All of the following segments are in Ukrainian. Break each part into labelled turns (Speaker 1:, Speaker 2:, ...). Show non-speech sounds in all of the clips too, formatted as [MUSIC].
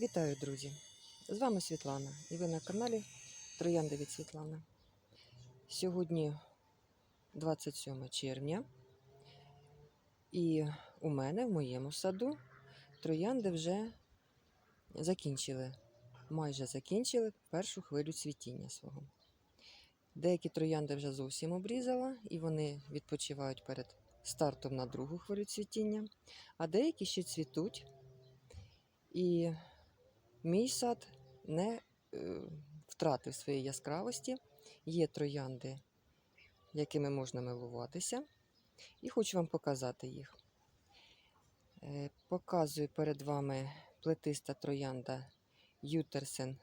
Speaker 1: Вітаю, друзі! З вами Світлана і ви на каналі Троянди від Світлани. Сьогодні 27 червня, і у мене в моєму саду троянди вже закінчили, майже закінчили першу хвилю цвітіння свого. Деякі троянди вже зовсім обрізала, і вони відпочивають перед стартом на другу хвилю цвітіння, а деякі ще цвітуть. І мій сад не е, втратив своєї яскравості. Є троянди, якими можна милуватися, і хочу вам показати їх. Е, показую перед вами плетиста троянда Ютерсен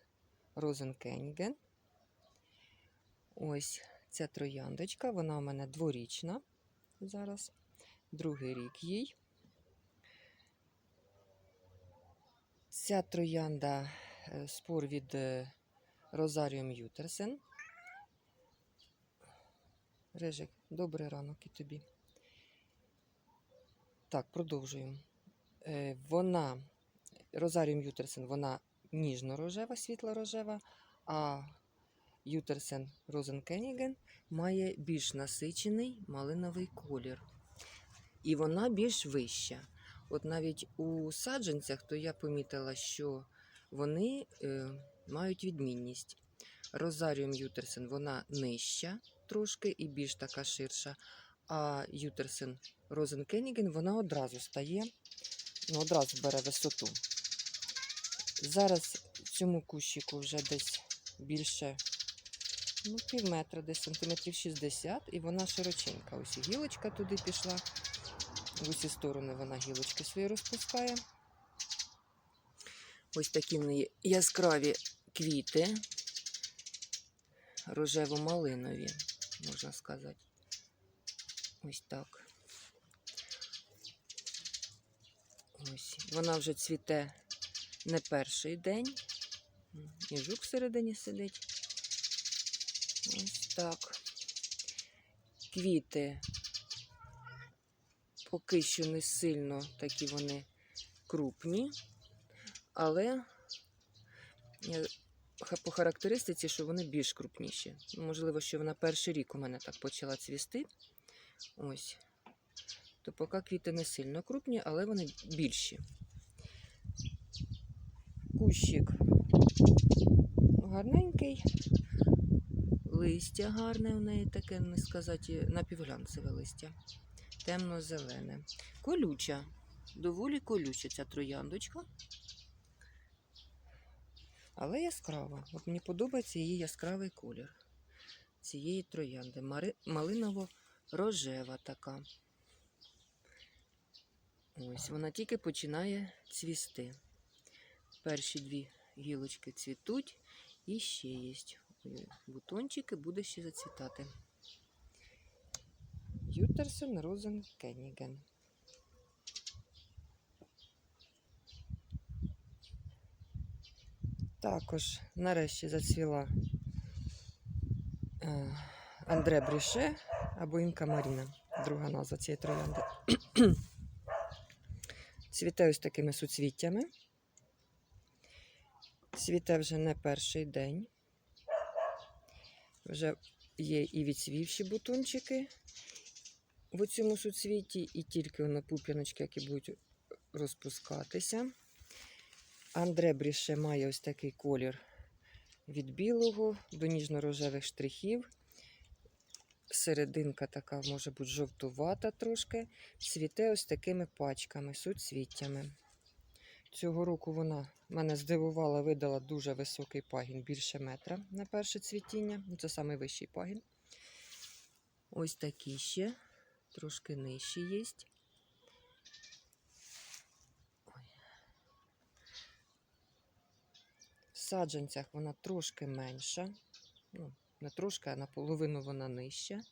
Speaker 1: Розенкенген. Ось ця трояндочка, вона у мене дворічна зараз, другий рік їй. Ця троянда е, спор від е, Розаріум Ютерсен. Режик, добрий ранок і тобі. Так, продовжуємо. Е, Вона, Розаріум Ютерсен, вона ніжно-рожева, світло-рожева, а Ютерсен Розенкеніген має більш насичений малиновий колір. І вона більш вища. От навіть у саджанцях, то я помітила, що вони е, мають відмінність. Розаріум Ютерсен вона нижча трошки і більш така ширша. А Ютерсен Розенкеніген вона одразу стає, ну, одразу бере висоту. Зараз цьому кущику вже десь більше ну, пів метра, десь сантиметрів 60, і вона широченька. Ось і гілочка туди пішла. В усі сторони вона гілочки свої розпускає. Ось такі в неї яскраві квіти, рожево-малинові, можна сказати. Ось так. Ось. Вона вже цвіте не перший день. І жук всередині сидить. Ось так. Квіти поки що не сильно такі вони крупні, але по характеристиці, що вони більш крупніші. Можливо, що вона перший рік у мене так почала цвісти. Ось. То поки квіти не сильно крупні, але вони більші. Кущик гарненький, листя гарне у неї таке, не сказати, напівглянцеве листя темно-зелене. Колюча, доволі колюча ця трояндочка. Але яскрава. От мені подобається її яскравий колір цієї троянди. Малиново-рожева така. Ось вона тільки починає цвісти. Перші дві гілочки цвітуть і ще є. Бутончики буде ще зацвітати. Ютерсен Розен Кенніген. Також нарешті зацвіла е, Андре Бріше або Інка Маріна, друга назва цієї троянди. [CLEARS THROAT] Цвіте ось такими суцвіттями. Цвіте вже не перший день. Вже є і відцвівші бутончики в цьому суцвіті, і тільки воно пуп'яночки, які будуть розпускатися. Андре Бріше має ось такий колір від білого до ніжно-рожевих штрихів. Серединка така може бути жовтувата трошки. Цвіте ось такими пачками, суцвіттями. Цього року вона мене здивувала, видала дуже високий пагін, більше метра на перше цвітіння. Це найвищий пагін. Ось такі ще, трошки нижчі є. В саджанцях вона трошки менша. Ну, не трошки, а наполовину вона нижча.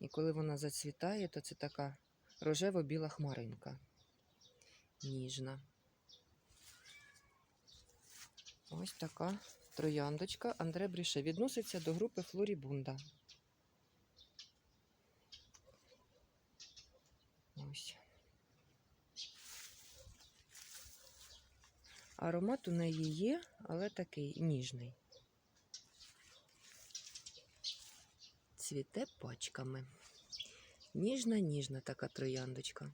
Speaker 1: І коли вона зацвітає, то це така рожево-біла хмаринка. Ніжна. Ось така трояндочка Андре Бріше відноситься до групи Флорібунда. Ось. Аромат у неї є, але такий ніжний. Цвіте пачками. Ніжна, ніжна така трояндочка.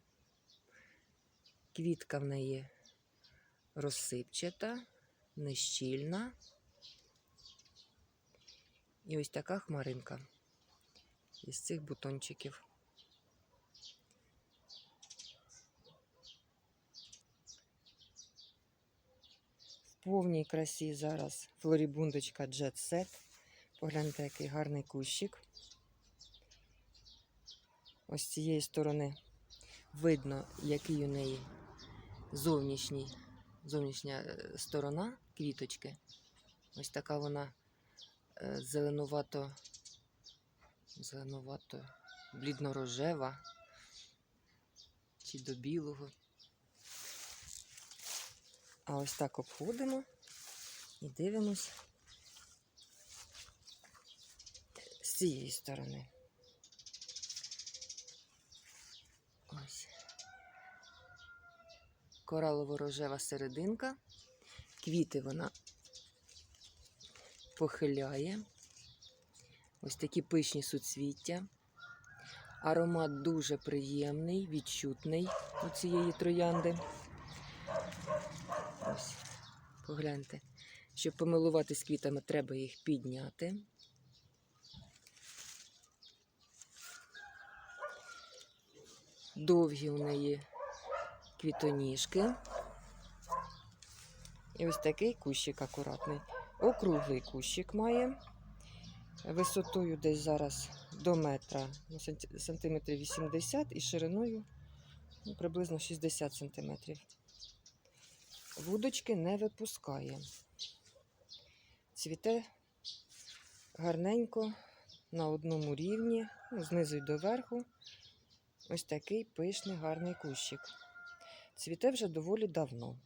Speaker 1: Квітка в неї розсипчата, нещільна. І ось така хмаринка із цих бутончиків. Повній красі зараз флорібундочка Jet Set. Погляньте, який гарний кущик. Ось з цієї сторони видно, який у неї зовнішній, зовнішня е, сторона квіточки. Ось така вона е, зеленувато, зеленувато, блідно-рожева чи до білого. А ось так обходимо і дивимось з цієї сторони. Ось. Коралово-рожева серединка. Квіти вона похиляє. Ось такі пишні суцвіття. Аромат дуже приємний, відчутний у цієї троянди. Ось, погляньте. Щоб помилуватись квітами, треба їх підняти. Довгі у неї квітоніжки. І ось такий кущик акуратний. Округлий кущик має. Висотою десь зараз до метра, ну, сантиметрів 80 і шириною ну, приблизно 60 сантиметрів. Вудочки не випускає. Цвіте гарненько на одному рівні, ну, знизу й до верху. Ось такий пишний гарний кущик. Цвіте вже доволі давно.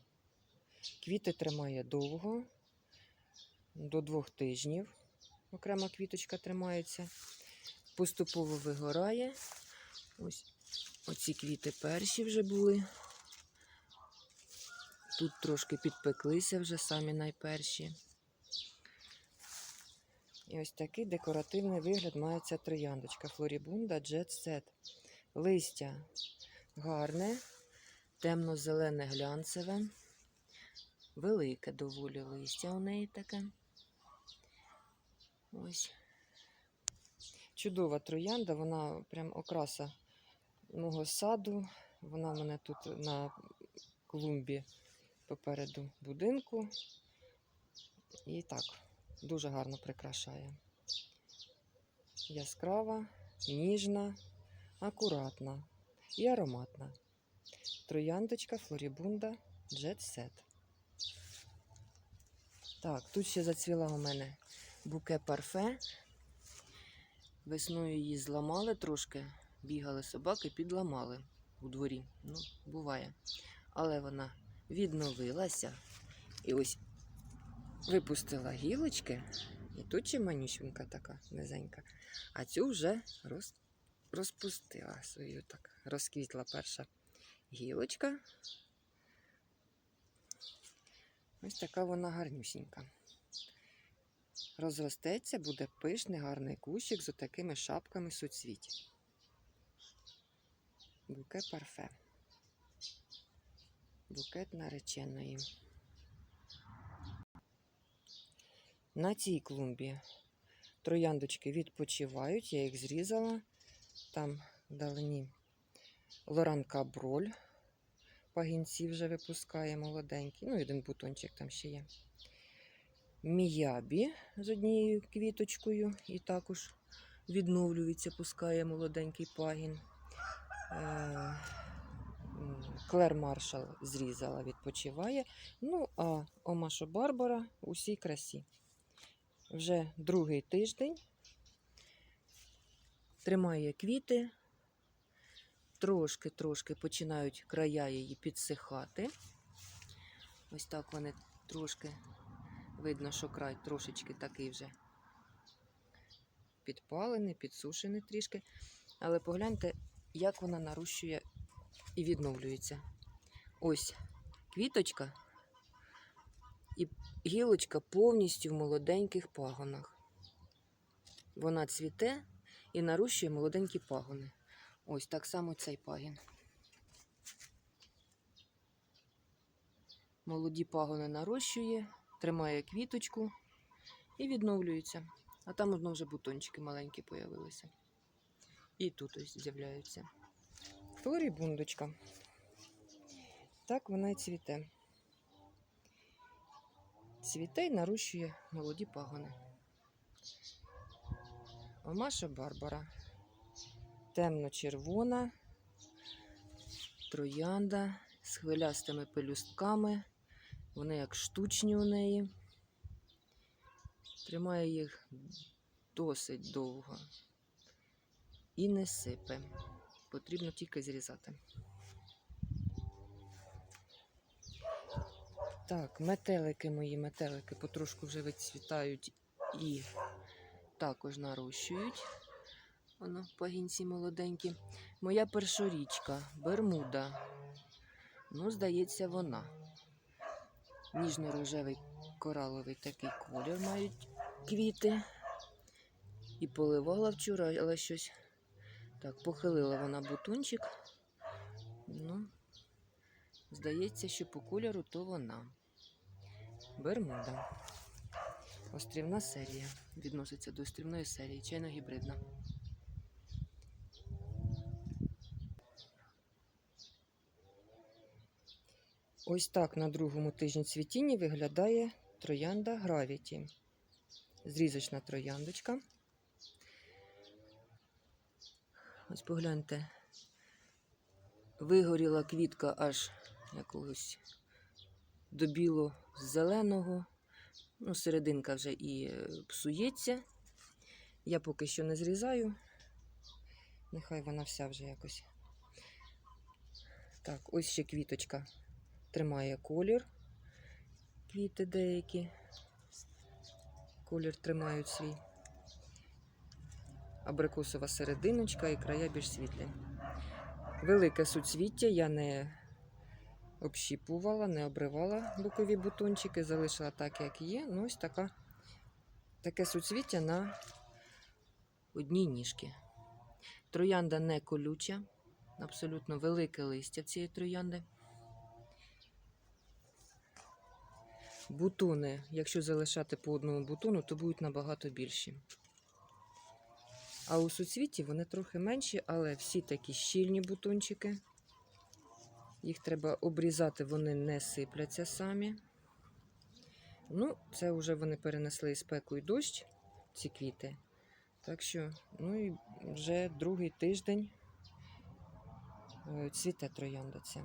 Speaker 1: Квіти тримає довго, до двох тижнів. Окрема квіточка тримається. Поступово вигорає. Ось оці квіти перші вже були. Тут трошки підпеклися вже самі найперші. І ось такий декоративний вигляд має ця трояндочка Флорібунда Jet Set. Листя гарне, темно-зелене глянцеве, велике доволі листя у неї таке. Ось. Чудова троянда, вона прям окраса мого саду. Вона в мене тут на клумбі попереду будинку. І так, дуже гарно прикрашає. Яскрава, ніжна, акуратна і ароматна. Трояндочка Флорібунда Set. Так, тут ще зацвіла у мене буке парфе. Весною її зламали трошки, бігали собаки, підламали у дворі. Ну, буває. Але вона відновилася. І ось випустила гілочки. І тут ще манюсюнка така низенька. А цю вже роз, розпустила свою так. Розквітла перша гілочка. Ось така вона гарнюсінька. Розростеться, буде пишний, гарний кущик з отакими шапками суцвіть. Буке парфе. Букет нареченої. На цій клумбі трояндочки відпочивають, я їх зрізала. Там вдалині Лоран Каброль. Пагінці вже випускає молоденький. Ну, один бутончик там ще є. Міябі з однією квіточкою і також відновлюється, пускає молоденький пагін. Клер Маршал зрізала, відпочиває. Ну, а Омашо Барбара у всій красі. Вже другий тиждень тримає квіти, трошки-трошки починають края її підсихати. Ось так вони трошки видно, що край трошечки такий вже підпалений, підсушений трішки. Але погляньте, як вона нарощує і відновлюється. Ось квіточка, і гілочка повністю в молоденьких пагонах. Вона цвіте і нарощує молоденькі пагони. Ось так само цей пагін. Молоді пагони нарощує, тримає квіточку і відновлюється. А там одно вже бутончики маленькі появилися. І тут ось з'являються. Флорібундочка. Так вона і цвіте. Цвіте і нарощує молоді пагони. Омаша Барбара. Темно-червона, троянда з хвилястими пелюстками. Вони як штучні у неї. Тримає їх досить довго. І не сипе. Потрібно тільки зрізати. Так, метелики мої, метелики потрошку вже вицвітають і також нарощують. Воно пагінці молоденькі. Моя першорічка, Бермуда. Ну, здається, вона. Ніжно-рожевий кораловий такий колір мають квіти. І поливала вчора, але щось. Так, похилила вона бутончик. Ну, здається, що по кольору то вона. Бермуда. Острівна серія. Відноситься до острівної серії, чайно-гібридна. Ось так на другому тижні цвітіння виглядає троянда Гравіті. Зрізочна трояндочка. Ось погляньте. Вигоріла квітка аж якогось до біло-зеленого. Ну, серединка вже і е, псується. Я поки що не зрізаю. Нехай вона вся вже якось. Так, ось ще квіточка тримає колір. Квіти деякі. Колір тримають свій. Абрикосова серединочка і края більш світлі. Велике суцвіття я не общіпувала, не обривала бокові бутончики, залишила так, як є. Ну, ось така, таке суцвіття на одній ніжці. Троянда не колюча, абсолютно велике листя цієї троянди. Бутони, якщо залишати по одному бутону, то будуть набагато більші. А у суцвіті вони трохи менші, але всі такі щільні бутончики. Їх треба обрізати, вони не сипляться самі. Ну, це вже вони перенесли і спеку і дощ, ці квіти. Так що, ну і вже другий тиждень е, цвіте троянда ця.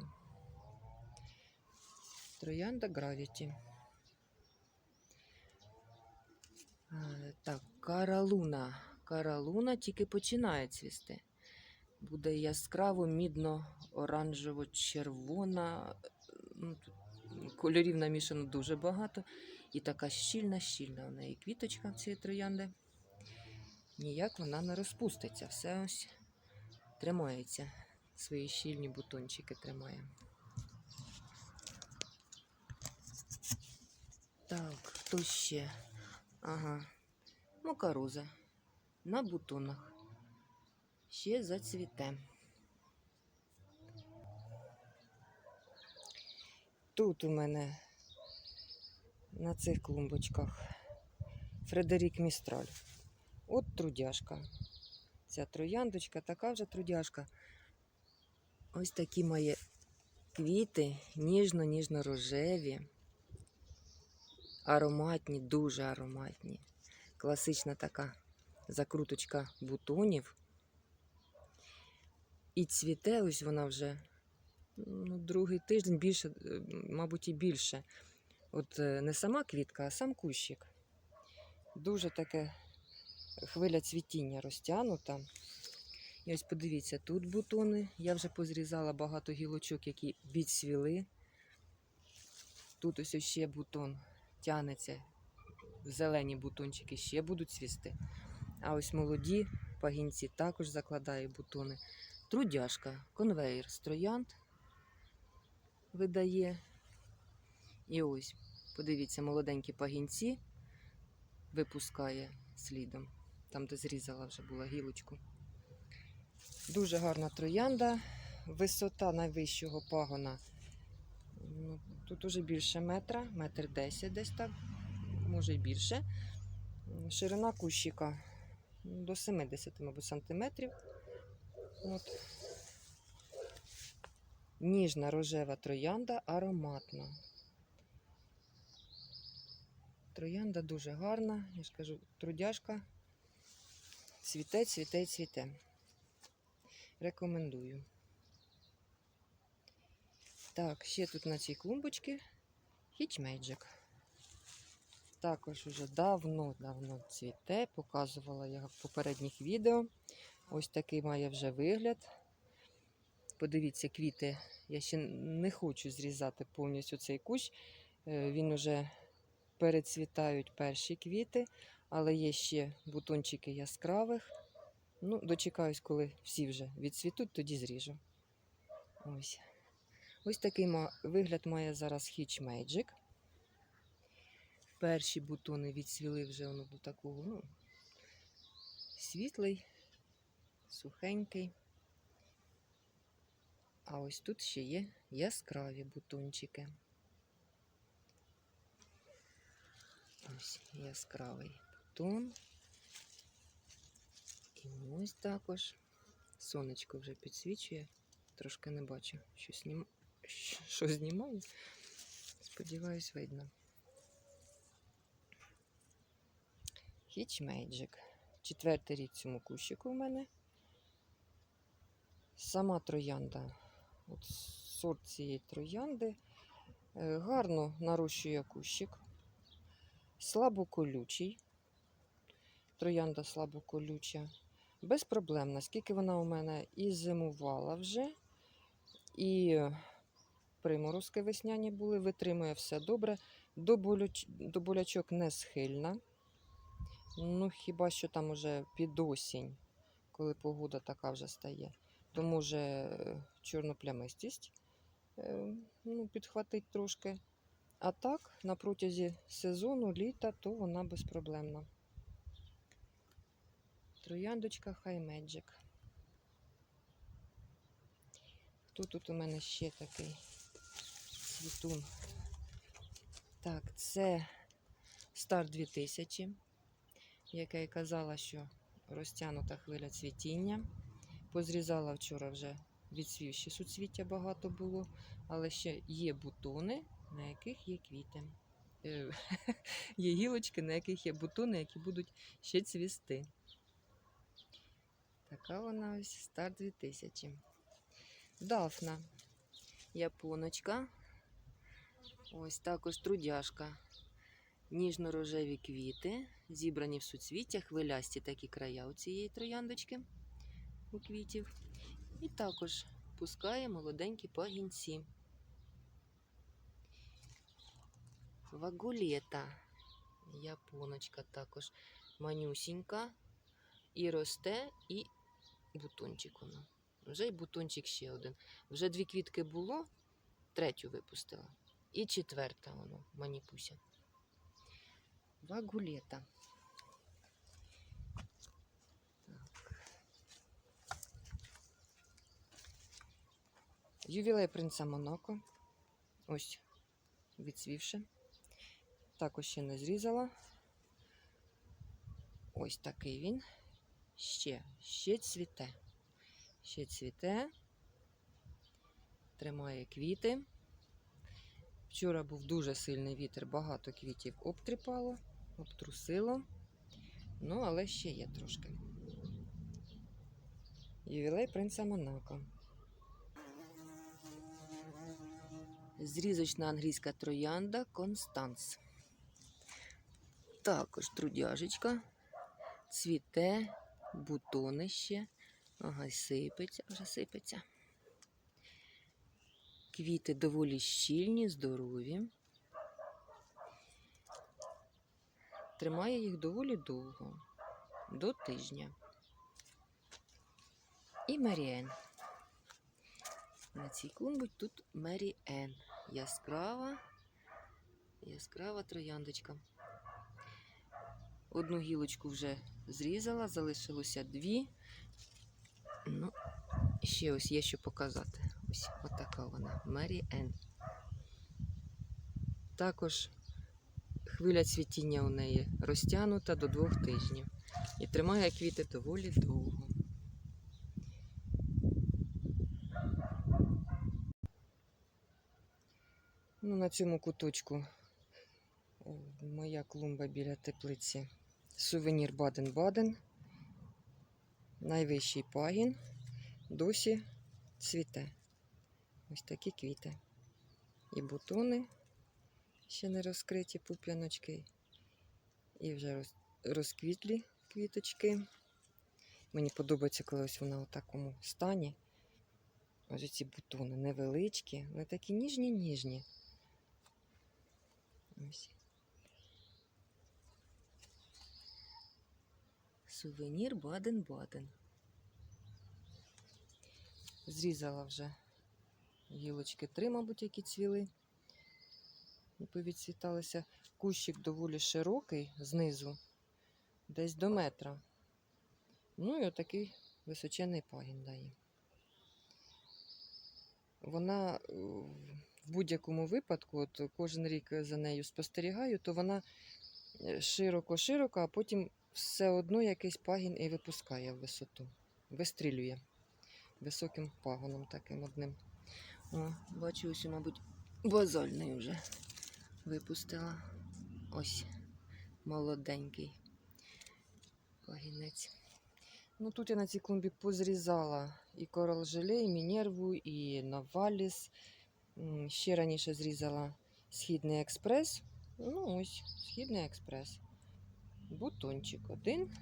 Speaker 1: Троянда Гравіті. Е, Так, каралуна. Каралуна тільки починає цвісти. Буде яскраво мідно-оранжево-червона. Ну, Кольорів намішано дуже багато. І така щільна-щільна в неї квіточка цієї троянди. Ніяк вона не розпуститься. Все ось тримається. Свої щільні бутончики тримає. Так, хто ще? Ага. Макароза на бутонах. Ще зацвіте. Тут у мене на цих клумбочках Фредерік Містраль. От трудяшка. Ця трояндочка, така вже трудяшка. Ось такі має квіти, ніжно-ніжно-рожеві, ароматні, дуже ароматні. Класична така закруточка бутонів. І цвіте, ось вона вже ну, другий тиждень, більше, е, мабуть, і більше. От е, не сама квітка, а сам кущик. Дуже таке хвиля цвітіння розтягнута. І ось подивіться, тут бутони. Я вже позрізала багато гілочок, які відсвіли. Тут ось ще бутон тягнеться. Зелені бутончики ще будуть цвісти. А ось молоді пагінці також закладає бутони. Трудяшка, конвейер з троянд видає. І ось Подивіться, молоденькі пагінці випускає слідом, там, де зрізала вже була гілочку. Дуже гарна троянда. Висота найвищого пагона. Ну, тут уже більше метра, метр десять десь так, може й більше. Ширина кущика до 70, мабуть, сантиметрів. От. Ніжна рожева троянда, ароматна. Троянда дуже гарна, я ж кажу, трудяшка. Цвіте, цвіте, цвіте. Рекомендую. Так, ще тут на цій клумбочці Magic. Також уже давно-давно цвіте, показувала я в попередніх відео. Ось такий має вже вигляд. Подивіться, квіти. Я ще не хочу зрізати повністю цей кущ. Е, Він уже перецвітають перші квіти, але є ще бутончики яскравих. Ну, дочекаюсь, коли всі вже відцвітуть, тоді зріжу. Ось. Ось такий вигляд має зараз Hitch Magic. Перші бутони відцвіли вже воно до такого, ну, світлий, сухенький. А ось тут ще є яскраві бутончики. Ось яскравий бутон. І ось також. Сонечко вже підсвічує. Трошки не бачу, що, снім... що- що знімаю. Сподіваюсь, видно. Hitch Magic. Четвертий рік цьому кущику в мене. Сама троянда. От сорт цієї троянди. е, Гарно нарощує кущик. Слабоколючий. Троянда слабоколюча. Безпроблемна, наскільки вона у мене і зимувала вже, і приморозки весняні були, витримує все добре. До болячок не схильна. Ну, хіба що там уже під осінь, коли погода така вже стає, то може е, чорноплямистість е, ну, підхватить трошки. А так, на протязі сезону, літа, то вона безпроблемна. Трояндочка Magic. Хто тут у мене ще такий цвітун? Так, це Star 2000, яка і казала, що розтягнута хвиля цвітіння. Позрізала вчора вже відсвівші суцвіття багато було, але ще є бутони, на яких є квіти. Е, [LAUGHS] Є гілочки, на яких є бутони, які будуть ще цвісти. Така вона ось Стар 2000. Дафна. Японочка. Ось також трудяшка. Ніжно-рожеві квіти, зібрані в суцвіття, хвилясті такі края у цієї трояндочки у квітів. І також пускає молоденькі пагінці. Вагулета. Японочка також манюсінька. І росте, і бутончик воно. Вже й бутончик ще один. Вже дві квітки було, третю випустила. І четверта воно, маніпуся. Вагулета. Ювілей принца Монако. Ось відсвівши. Також ще не зрізала. Ось такий він. Ще, ще цвіте. Ще цвіте. Тримає квіти. Вчора був дуже сильний вітер, багато квітів обтріпало, обтрусило. Ну, але ще є трошки. Ювілей принца Монако. Зрізочна англійська троянда Констанс. Також трудяжечка. Цвіте, бутони ще. Ага, сипеться, вже сипеться. Квіти доволі щільні, здорові. Тримає їх доволі довго, до тижня. І Маріен. На цій клумбі тут Мері Ен. Яскрава, яскрава трояндочка. Одну гілочку вже зрізала, залишилося дві. Ну, ще ось є що показати. Ось отака вона. Мері Енн. Також хвиля цвітіння у неї розтягнута до двох тижнів. І тримає квіти доволі довго. Ну, на цьому куточку е, моя клумба біля теплиці. Сувенір Баден-Баден. Найвищий пагін. Досі цвіте. Ось такі квіти. І бутони ще не розкриті пуп'яночки. І вже розквітлі квіточки. Мені подобається, коли ось вона у такому стані. Ось ці бутони невеличкі, вони такі ніжні-ніжні. Ось. Сувенір Баден-Баден. Зрізала вже гілочки три, мабуть, які цвіли. І повідцвіталися. Кущик доволі широкий знизу, десь до метра. Ну і отакий височений пагін дає. Вона е, в будь-якому випадку, от кожен рік за нею спостерігаю, то вона е, широко-широко, а потім все одно якийсь пагін і випускає в висоту. Вистрілює високим пагоном таким одним. О, бачу, ось, мабуть, базальний вже випустила. Ось молоденький пагінець. Ну тут я на цій клумбі позрізала і корал желе, і мінерву, і наваліс. Ще раніше зрізала східний експрес. Ну, ось, східний експрес. Бутончик один,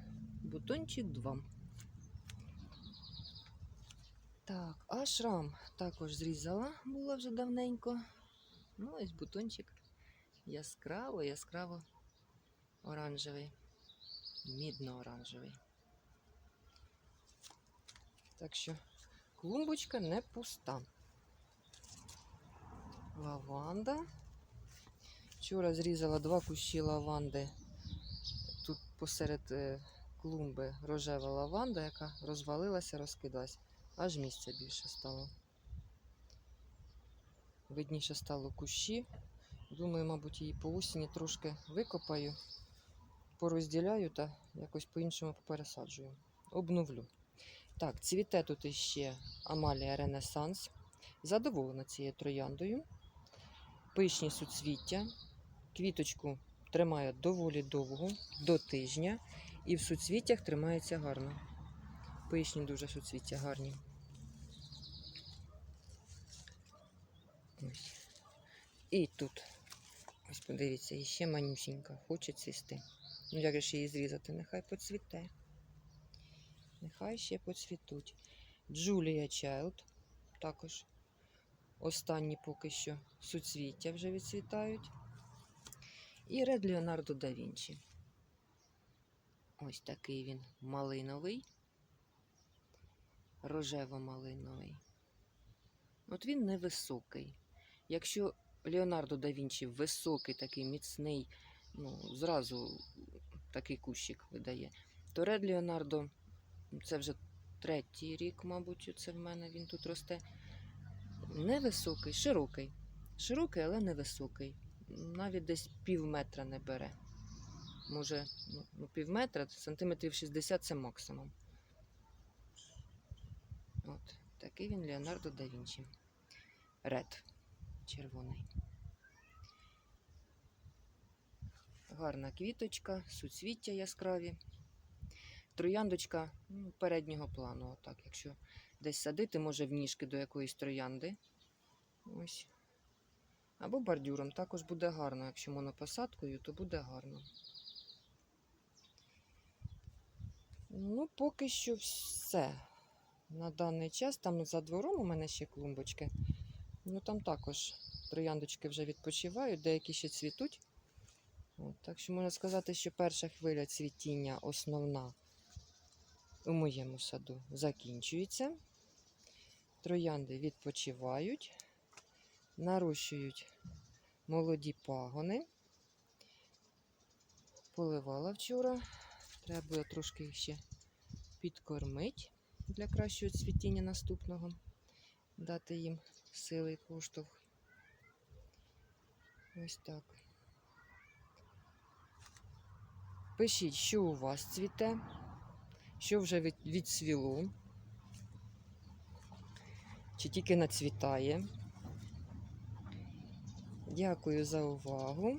Speaker 1: бутончик два. Так, а шрам також зрізала, була вже давненько. Ну, ось бутончик яскраво, яскраво оранжевий, мідно-оранжевий. Так що клумбочка не пуста. Лаванда. Вчора зрізала два кущі лаванди. Тут посеред е, клумби рожева лаванда, яка розвалилася, розкидалась. Аж місця більше стало. Видніше стало кущі. Думаю, мабуть, її по осені трошки викопаю, порозділяю та якось по-іншому попересаджую. Обновлю. Так, цвіте тут іще Амалія Ренесанс. Задоволена цією трояндою. Пишні суцвіття. Квіточку тримає доволі довго, до тижня. І в суцвіттях тримається гарно. Пишні дуже суцвіття гарні. Ось. І тут, ось подивіться, іще манюсінька, хоче цвісти. Ну як же її зрізати? Нехай поцвіте. Нехай ще поцвітуть. Джулія Чайлд також. Останні поки що суцвіття вже відцвітають. І Ред Леонардо да Вінчі. Ось такий він малиновий, рожево-малиновий. От він невисокий. Якщо Леонардо да Вінчі високий, такий міцний, ну, зразу такий кущик видає, то Ред Леонардо це вже третій рік, мабуть, це в мене він тут росте. Невисокий, широкий. Широкий, але невисокий. Навіть десь пів метра не бере. Може, ну, ну, пів метра, сантиметрів 60 це максимум. От, такий він Леонардо да Вінчі. Ред. Червоний. Гарна квіточка, суцвіття яскраві. Трояндочка ну, переднього плану. Отак, якщо десь садити, може в ніжки до якоїсь троянди. Ось. Або бордюром. Також буде гарно. Якщо монопосадкою, то буде гарно. Ну, поки що все. На даний час там за двором у мене ще клумбочки. Ну там також трояндочки вже відпочивають, деякі ще цвітуть. От, так що можна сказати, що перша хвиля цвітіння основна у моєму саду закінчується. Троянди відпочивають, нарощують молоді пагони. Поливала вчора. Треба буде трошки їх ще підкормити для кращого цвітіння наступного. Дати їм сили і поштовх. Ось так. Пишіть, що у вас цвіте, що вже від, відцвіло, чи тільки нацвітає. Дякую за увагу.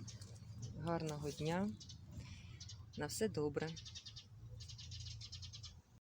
Speaker 1: Гарного дня. На все добре.